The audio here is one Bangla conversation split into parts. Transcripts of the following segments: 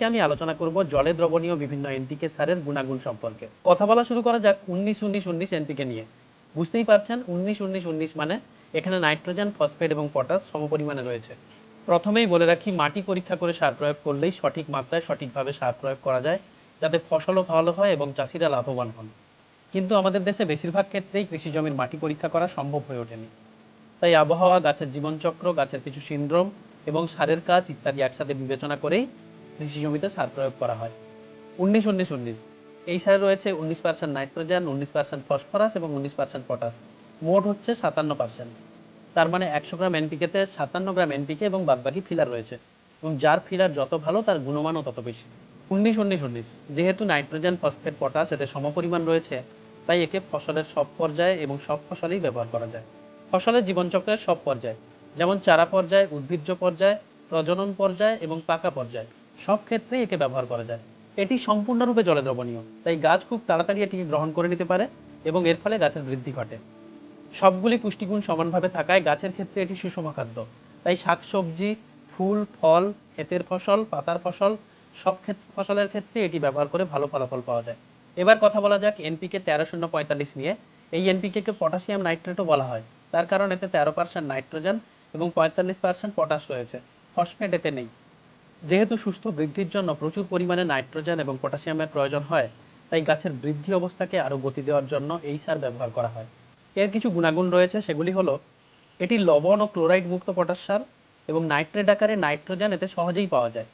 আজকে আমি আলোচনা করব জলে দ্রবণীয় বিভিন্ন এনপিকে সারের গুণাগুণ সম্পর্কে। কথা বলা শুরু করা যাক উনিশ উনিশ উনিশ এনপিকে নিয়ে। বুঝতেই পারছেন, উনিশ উনিশ উনিশ মানে এখানে নাইট্রোজেন, ফসফেট এবং পটাশ সমপরিমাণে রয়েছে। প্রথমেই বলে রাখি, মাটি পরীক্ষা করে সার প্রয়োগ করলেই সঠিক মাত্রায় সঠিকভাবে সার প্রয়োগ করা যায়, যাতে ফসলও ভালো হয় এবং চাষিরা লাভবান হন। কিন্তু আমাদের দেশে বেশিরভাগ ক্ষেত্রেই কৃষি জমির মাটি পরীক্ষা করা সম্ভব হয়ে ওঠেনি। তাই আবহাওয়া, গাছের জীবনচক্র, গাছের কিছু সিন্ড্রোম এবং সারের কাজ ইত্যাদি একসাথে বিবেচনা করেই কৃষি জমিতে সার প্রয়োগ করা হয়। উনিশ উনিশ উনিশ। এই সারে রয়েছে উনিশ পার্সেন্ট নাইট্রোজেন, উনিশ পার্সেন্ট ফসফরাস এবং উনিশ পার্সেন্ট পটাশ। মোট হচ্ছে সাতান্ন পার্সেন্ট তার মানে একশো গ্রাম এনপিকেতে সাতান্ন গ্রাম এনপিকে এবং বাদবাকি ফিলার রয়েছে। এবং যার ফিলার যত ভালো, তার গুণমানও তত বেশি। উনিশ উনিশ উনিশ। যেহেতু নাইট্রোজেন, ফসফেট, পটাশ এতে সমপরিমাণ রয়েছে, তাই একে ফসলের সব পর্যায়ে এবং সব ফসলেই ব্যবহার করা যায়। ফসলের জীবনচক্রের সব পর্যায়ে, যেমন চারা পর্যায়ে, উদ্ভিজ্জ পর্যায়ে, প্রজনন পর্যায়ে এবং পাকা পর্যায়ে। সব ক্ষেত্রেই একে ব্যবহার করা যায়। এটি সম্পূর্ণরূপে জলে দ্রবণীয় তাই গাছ খুব তাড়াতাড়ি এটিকে গ্রহণ করে নিতে পারে এবং এর ফলে গাছের বৃদ্ধি ঘটে। সবগুলি পুষ্টিগুণ সমানভাবে থাকায় গাছের ক্ষেত্রে এটি সুষম খাদ্য, তাই শাকসবজি, ফুল, ফল, ক্ষেতের ফসল, পাতার ফসল, সব ক্ষেত্রে ফসলের ক্ষেত্রে এটি ব্যবহার করে ভালো ফলাফল পাওয়া যায়। এবার কথা বলা যাক এনপিকে তেরো শূন্য পঁয়তাল্লিশ নিয়ে। এই এনপিকে পটাশিয়াম নাইট্রেটও বলা হয়। তার কারণ এতে তেরো পার্সেন্ট নাইট্রোজেন এবং পঁয়তাল্লিশ পার্সেন্ট পটাশ রয়েছে। ফসফেট এতে নেই। যেহেতু সুস্থ বৃদ্ধির জন্য প্রচুর পরিমাণে নাইট্রোজেন এবং পটাশিয়ামের প্রয়োজন হয়, তাই গাছের বৃদ্ধি অবস্থাকে আরও গতি দেওয়ার জন্য এই সার ব্যবহার করা হয়। এর কিছু গুণাগুণ রয়েছে, সেগুলি হলো, এটি লবণ ও ক্লোরাইড মুক্ত পটাশ সার এবং নাইট্রেট আকারে নাইট্রোজেন এতে সহজেই পাওয়া যায়।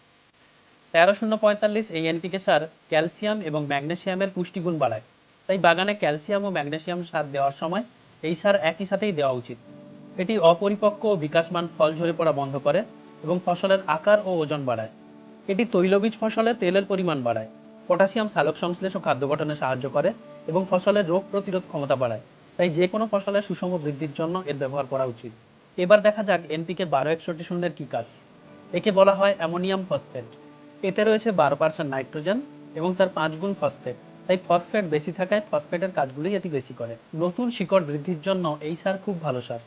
তেরো শূন্য পঁয়তাল্লিশ এই এনপিকে সার ক্যালসিয়াম এবং ম্যাগনেসিয়ামের পুষ্টিগুণ বাড়ায়। তাই বাগানে ক্যালসিয়াম ও ম্যাগনেসিয়াম সার দেওয়ার সময় এই সার একই সাথেই দেওয়া উচিত। এটি অপরিপক্ক ও বিকাশমান ফল ঝরে পড়া বন্ধ করে এবং ফসলের আকার ও ওজন বাড়ায়। এটি তৈলবীজ ফসলে তেলের পরিমাণ বাড়ায়, পটাশিয়াম সালোক সংশ্লেষ ও খাদ্য গঠনে সাহায্য করে এবং ফসলের রোগ প্রতিরোধ ক্ষমতা বাড়ায়। তাই যে কোনো ফসলের সুষম বৃদ্ধির জন্য এর ব্যবহার করা উচিত। এবার দেখা যাক এনপিকে বারো একষট্টি শূন্যের কী কাজ। একে বলা হয় অ্যামোনিয়াম ফসফেট। এতে রয়েছে বারো পার্সেন্ট নাইট্রোজেন এবং তার পাঁচ গুণ ফসফেট। তাই ফসফেট বেশি থাকায় ফসফেটের কাজগুলোই এটি বেশি করে। নতুন শিকড় বৃদ্ধির জন্য এই সার খুব ভালো সার।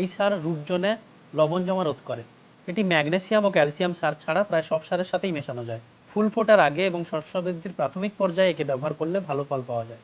এই সার রূপজনে লবণ জমা রোধ করে। এটি ম্যাগনেসিয়াম ও ক্যালসিয়াম সার ছাড়া প্রায় সব সারের সাথেই মেশানো যায়। ফুল ফোটার আগে এবং শস্য বৃদ্ধির প্রাথমিক পর্যায়ে একে ব্যবহার করলে ভালো ফল পাওয়া যায়।